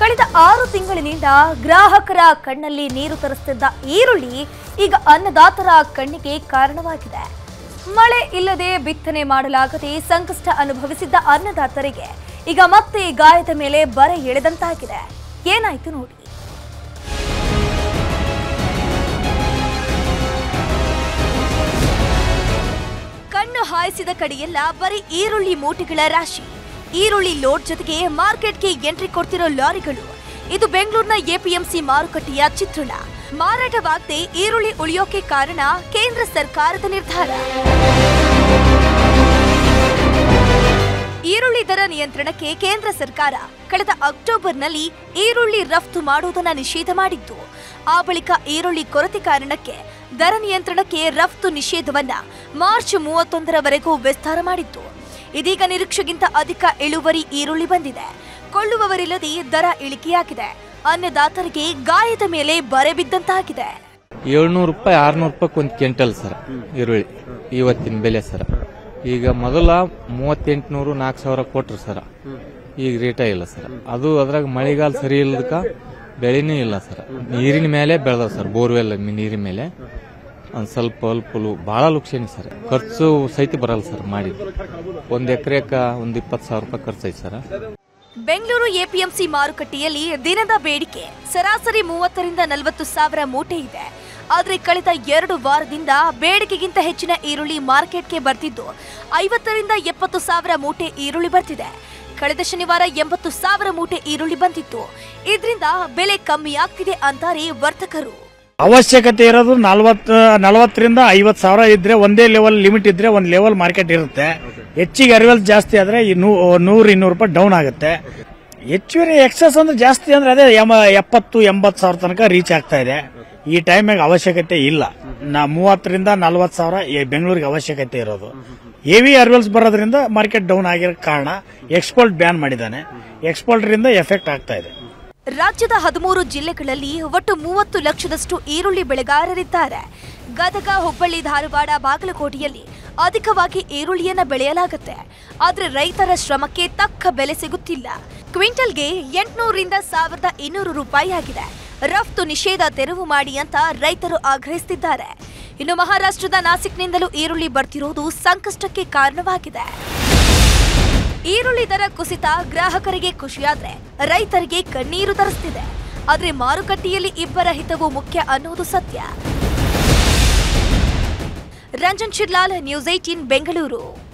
ಕಳೆದ ಆರು ತಿಂಗಳಿನಿಂದ ಗ್ರಾಹಕರ ಕಣ್ಣಲ್ಲಿ ನೀರು ತರಿಸ್ತಿದ್ದ ಈರುಳ್ಳಿ ಈಗ ಅನ್ನದಾತರ ಕಣ್ಣಿಗೆ ಕಾರಣವಾಗಿದೆ. ಮಳೆ ಇಲ್ಲದೆ ಬಿತ್ತನೆ ಮಾಡಲಾಗದೆ ಸಂಕಷ್ಟ ಅನುಭವಿಸಿದ್ದ ಅನ್ನದಾತರಿಗೆ ಈಗ ಮತ್ತೆ ಗಾಯದ ಮೇಲೆ ಬರ ಎಳೆದಂತಾಗಿದೆ. ಏನಾಯ್ತು ನೋಡಿ. ಕಣ್ಣು ಹಾಯಿಸಿದ ಕಡೆಯೆಲ್ಲ ಬರೀ ಈರುಳ್ಳಿ ಮೂಟೆಗಳ ರಾಶಿ. ಈರುಳ್ಳಿ ಲೋಡ್ ಜೊತೆಗೆ ಮಾರ್ಕೆಟ್ಗೆ ಎಂಟ್ರಿ ಕೊಡ್ತಿರೋ ಲಾರಿಗಳು. ಇದು ಬೆಂಗಳೂರಿನ ಎಪಿಎಂಸಿ ಮಾರುಕಟ್ಟೆಯ ಚಿತ್ರಣ. ಮಾರಾಟವಾಗದೆ ಈರುಳ್ಳಿ ಉಳಿಯೋಕೆ ಕಾರಣ ಕೇಂದ್ರ ಸರ್ಕಾರದ ನಿರ್ಧಾರ. ಈರುಳ್ಳಿ ದರ ನಿಯಂತ್ರಣಕ್ಕೆ ಕೇಂದ್ರ ಸರ್ಕಾರ ಕಳೆದ ಅಕ್ಟೋಬರ್ನಲ್ಲಿ ಈರುಳ್ಳಿ ರಫ್ತು ಮಾಡುವುದನ್ನು ನಿಷೇಧ ಮಾಡಿತ್ತು. ಆ ಬಳಿಕ ಈರುಳ್ಳಿ ಕೊರತೆ ಕಾರಣಕ್ಕೆ ದರ ನಿಯಂತ್ರಣಕ್ಕೆ ರಫ್ತು ನಿಷೇಧವನ್ನ ಮಾರ್ಚ್ ಮೂವತ್ತೊಂದರವರೆಗೂ ವಿಸ್ತಾರ ಮಾಡಿತ್ತು. ಇದೀಗ ನಿರೀಕ್ಷೆಗಿಂತ ಅಧಿಕ ಇಳುವರಿ ಈರುಳ್ಳಿ ಬಂದಿದೆ. ಕೊಳ್ಳುವವರಿಲ್ಲದೆ ದರ ಇಳಿಕೆಯಾಗಿದೆ. ಅನ್ನದಾತರಿಗೆ ಗಾಯದ ಮೇಲೆ ಬರೆ ಬಿದ್ದಂತಾಗಿದೆ. ಏಳ್ನೂರು ರೂಪಾಯಿ, ಆರ್ನೂರು ರೂಪಾಯಿ ಒಂದು ಕ್ವಿಂಟಲ್ ಸರ್ ಈರುಳ್ಳಿ, ಇವತ್ತಿನ ಬೆಲೆ ಸರ್. ಈಗ ಮೊದಲ ಮೂವತ್ತೆಂಟುನೂರು, ನಾಲ್ಕು ಸಾವಿರ ಕೊಟ್ರು ಸರ್. ಈಗ ರೇಟ ಇಲ್ಲ ಸರ್. ಅದು ಅದ್ರಾಗ ಮಳೆಗಾಲ ಸರಿ ಇಲ್ಲದಕ್ಕ ಬೆಳೆನೂ ಇಲ್ಲ ಸರ್. ನೀರಿನ ಮೇಲೆ ಬೆಳೆದವ್ ಸರ್, ಬೋರ್ವೆಲ್, ನೀರಿನ ಮೇಲೆ. ಒಂದ್ ಸ್ವಲ್ಪ ಅಲ್ಪಲು ಬಹಳ ಲುಕ್ಷಣಿ ಸರ್. ಖರ್ಚು ಸಹಿತ ಬರಲ್ಲ ಸರ್ ಮಾಡಿದ್ದು. ಒಂದು ಎಕರೆಕ ಒಂದು ಇಪ್ಪತ್ತು ಸಾವಿರ ರೂಪಾಯಿ ಖರ್ಚೈತೆ ಸರ್. ಬೆಂಗಳೂರು ಎಪಿಎಂಸಿ ಮಾರುಕಟ್ಟೆಯಲ್ಲಿ ದಿನದ ಬೇಡಿಕೆ. ಸರಾಸರಿ ಮೂವತ್ತರಿಂದ ನಲವತ್ತು ಸಾವಿರ ಮೂಟೆ ಇದೆ. ಆದರೆ ಕಳೆದ ಎರಡು ವಾರದಿಂದ ಬೇಡಿಕೆಗಿಂತ ಹೆಚ್ಚಿನ ಈರುಳ್ಳಿ ಮಾರ್ಕೆಟ್ಗೆ ಬರ್ತಿದ್ದು ಐವತ್ತರಿಂದ ಎಪ್ಪತ್ತು ಸಾವಿರ ಮೂಟೆ ಈರುಳ್ಳಿ ಬರ್ತಿದೆ. ಕಳೆದ ಶನಿವಾರ ಎಂಬತ್ತು ಸಾವಿರ ಮೂಟೆ ಈರುಳ್ಳಿ ಬಂದಿತ್ತು. ಇದರಿಂದ ಬೆಲೆ ಕಮ್ಮಿ ಆಗ್ತಿದೆ ಅಂತಾರೆ ವರ್ತಕರು. ಅವಶ್ಯಕತೆ ಇರೋದು ನಲ್ವತ್ತು, ನಲವತ್ತರಿಂದ ಐವತ್ತು ಸಾವಿರ ಇದ್ರೆ ಒಂದೇ ಲೆವೆಲ್ ಲಿಮಿಟ್ ಇದ್ರೆ ಒಂದು ಲೆವೆಲ್ ಮಾರ್ಕೆಟ್ ಇರುತ್ತೆ. ಹೆಚ್ಚಿಗೆ ಅರಿವಲ್ ಜಾಸ್ತಿ ಆದ್ರೆ ನೂರು, ಇನ್ನೂರು ರೂಪಾಯಿ ಡೌನ್ ಆಗುತ್ತೆ. ಹೆಚ್ಚುವರಿ ಎಕ್ಸಸ್ ಅಂದ್ರೆ ಜಾಸ್ತಿ ಅಂದ್ರೆ ಅದೇ ಎಪ್ಪತ್ತು, ಎಂಬತ್ತು ಸಾವಿರ ತನಕ ರೀಚ್ ಆಗ್ತಾ ಇದೆ. ಈ ಟೈಮಿಗೆ ಅವಶ್ಯಕತೆ ಇಲ್ಲ. ನಾ ಮೂವತ್ತರಿಂದ ನಲ್ವತ್ತು ಸಾವಿರ ಬೆಂಗಳೂರಿಗೆ ಅವಶ್ಯಕತೆ ಇರೋದು. ಹೆವಿ ಅರ್ವೆಲ್ಸ್ ಬರೋದ್ರಿಂದ ಮಾರ್ಕೆಟ್ ಡೌನ್ ಆಗಿರೋ ಕಾರಣ ಎಕ್ಸ್ಪೋರ್ಟ್ ಬ್ಯಾನ್ ಮಾಡಿದ್ದಾನೆ. ಎಕ್ಸ್ಪೋರ್ಟ್ರಿಂದ ಎಫೆಕ್ಟ್ ಆಗ್ತಾ ಇದೆ. ರಾಜ್ಯದ ಹದಿಮೂರು ಜಿಲ್ಲೆಗಳಲ್ಲಿ ಒಟ್ಟು ಮೂವತ್ತು ಲಕ್ಷದಷ್ಟು ಈರುಳ್ಳಿ ಬೆಳೆಗಾರರಿದ್ದಾರೆ. ಗದಗ, ಹುಬ್ಬಳ್ಳಿ, ಧಾರವಾಡ, ಬಾಗಲಕೋಟೆಯಲ್ಲಿ ಅಧಿಕವಾಗಿ ಈರುಳ್ಳಿಯನ್ನ ಬೆಳೆಯಲಾಗುತ್ತೆ. ಆದರೆ ರೈತರ ಶ್ರಮಕ್ಕೆ ತಕ್ಕ ಬೆಲೆ ಸಿಗುತ್ತಿಲ್ಲ. ಕ್ವಿಂಟಲ್ಗೆ ಎಂಟುನೂರರಿಂದ ಸಾವಿರದ ಇನ್ನೂರು ರೂಪಾಯಿ ಆಗಿದೆ. ರಫ್ತು ನಿಷೇಧ ತೆರವು ಮಾಡಿ ಅಂತ ರೈತರು ಆಗ್ರಹಿಸುತ್ತಿದ್ದಾರೆ ಇನ್ನು ಮಹಾರಾಷ್ಟ್ರದ ನಾಸಿಕ್ನಿಂದಲೂ ಈರುಳ್ಳಿ ಬರ್ತಿರೋದು ಸಂಕಷ್ಟಕ್ಕೆ ಕಾರಣವಾಗಿದೆ. ಈರುಳ್ಳಿ ದರ ಕುಸಿತ ಗ್ರಾಹಕರಿಗೆ ಖುಷಿಯಾದ್ರೆ ರೈತರಿಗೆ ಕಣ್ಣೀರು ತರಿಸ್ತಿದೆ. ಆದ್ರೆ ಮಾರುಕಟ್ಟೆಯಲ್ಲಿ ಇಬ್ಬರ ಹಿತವೂ ಮುಖ್ಯ ಅನ್ನೋದು ಸತ್ಯ. Ranjan Shirlal, news eighteen Bengaluru.